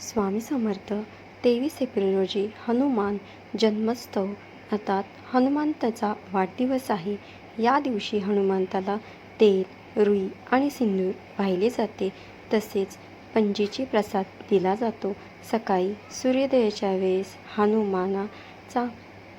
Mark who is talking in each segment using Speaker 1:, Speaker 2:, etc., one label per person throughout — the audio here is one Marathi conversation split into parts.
Speaker 1: स्वामी समर्थ तेवीस एप्रिल रोजी हनुमान जन्मोत्सव. अर्थात हनुमंताचा वाढदिवस आहे. या दिवशी हनुमंताला तेल रुई आणि सिंदूर वाहिले जाते. तसेच पंजीची प्रसाद दिला जातो. सकाळी सूर्योदयाच्या वेळेस हनुमानाचा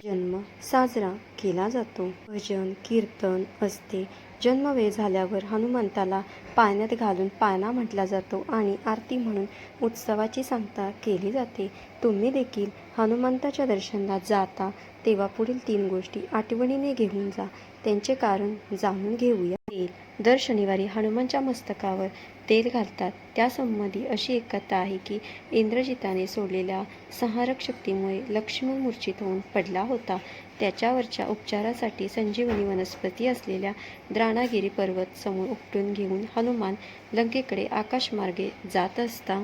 Speaker 1: जन्म साजरा केला जातो. भजन कीर्तन असते. जन्म वेळ झाल्यावर हनुमंताला पाण्यात घालून पाना म्हटला जातो आणि आरती म्हणून उत्सवाची सांगता केली जाते. तुम्ही देखील हनुमंताच्या दर्शनाला जाता तेव्हा पुढील तीन गोष्टी आठवणीने घेऊन जा. त्यांचे कारण जाणून घेऊया. तेल दर शनिवारी हनुमानच्या मस्तकावर तेल घालतात. त्यासंबंधी अशी एक कथा आहे की इंद्रजिताने सोडलेल्या संहारक शक्तीमुळे लक्ष्मण मूर्छित होऊन पडला होता. त्याच्यावरच्या उपचारासाठी संजीवनी वनस्पती असलेल्या द्राणागिरी पर्वत समोर उपटून घेऊन हनुमान लंकेकडे आकाशमार्गे जात असता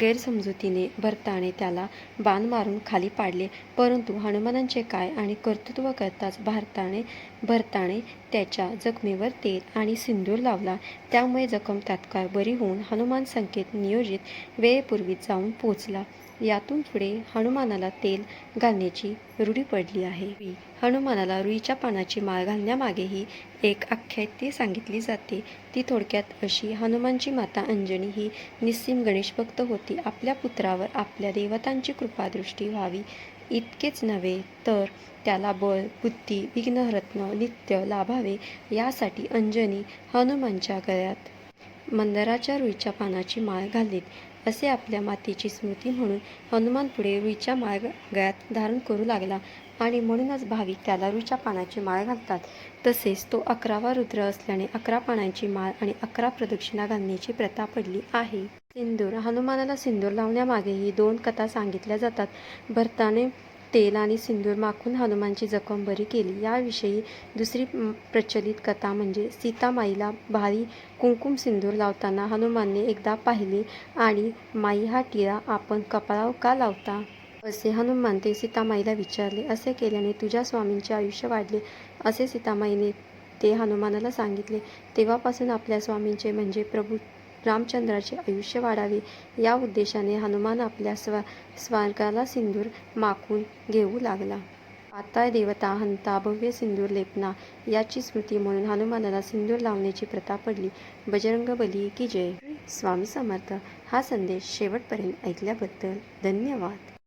Speaker 1: गैरसमजुतीने भरताने त्याला बाण मारून खाली पाडले. परंतु हनुमानांचे काय आणि कर्तृत्व करताच भारताने भरताने त्याच्या जखमेवर तेल आणि सिंदूर लावला. त्यामुळे जखम तात्काळ बरी होऊन हनुमान संकेत नियोजित वेळेपूर्वी जाऊन पोचला यातून पुढे हनुमानाला तेल घालण्याची रूढी पडली आहे. हनुमानाला रुईच्या पानाची माळ घालण्यामागेही एक आख्यायिका सांगितली जाते. ती थोडक्यात अशी हनुमानची माता अंजनी ही निस्सीम गणेशभक्त होती. आपल्या पुत्रावर आपल्या देवतांची कृपादृष्टी व्हावी. इतकेच नव्हे तर त्याला बळ बुद्धी विघ्नरत्न नित्य लाभावे यासाठी अंजनी हनुमानच्या गळ्यात मंदाराच्या रुईच्या पानाची माळ घालीत असे आपल्या मातेची स्मृती म्हणून हनुमान पुढे रुईच्या माळ गळ्यात धारण करू लागला आणि म्हणूनच भाविक त्याला रुईच्या पानाची माळ घालतात. तसेच तो अकरावा रुद्र असल्याने अकरा पानांची माळ आणि अकरा प्रदक्षिणा घालण्याची प्रथा पडली आहे. सिंदूर हनुमानाला सिंदूर लावण्यामागेही दोन कथा सांगितल्या जातात. भरताने तेल आणि सिंदूर माखून हनुमानची जखम बरी केली. याविषयी दुसरी प्रचलित कथा म्हणजे सीतामाईला भारी कुंकुम सिंदूर लावताना हनुमानने एकदा पाहिले आणि माई हा टिळा आपण कपाळावर का लावता? असे हनुमान ते सीतामाईला विचारले. असे केल्याने तुझ्या स्वामींचे आयुष्य वाढले. असे सीतामाईने ते हनुमानाला सांगितले. तेव्हापासून आपल्या स्वामींचे म्हणजे प्रभू रामचंद्राचे आयुष्य वाढावे. या उद्देशाने हनुमान आपल्या स्व स्वर्गाला सिंदूर माखून घेऊ लागला. आता देवता हंता भव्य सिंदूर लेपना याची स्मृती म्हणून हनुमानाला सिंदूर लावण्याची प्रथा पडली. बजरंग बली की जय. स्वामी समर्थ. हा संदेश शेवटपर्यंत ऐकल्याबद्दल धन्यवाद.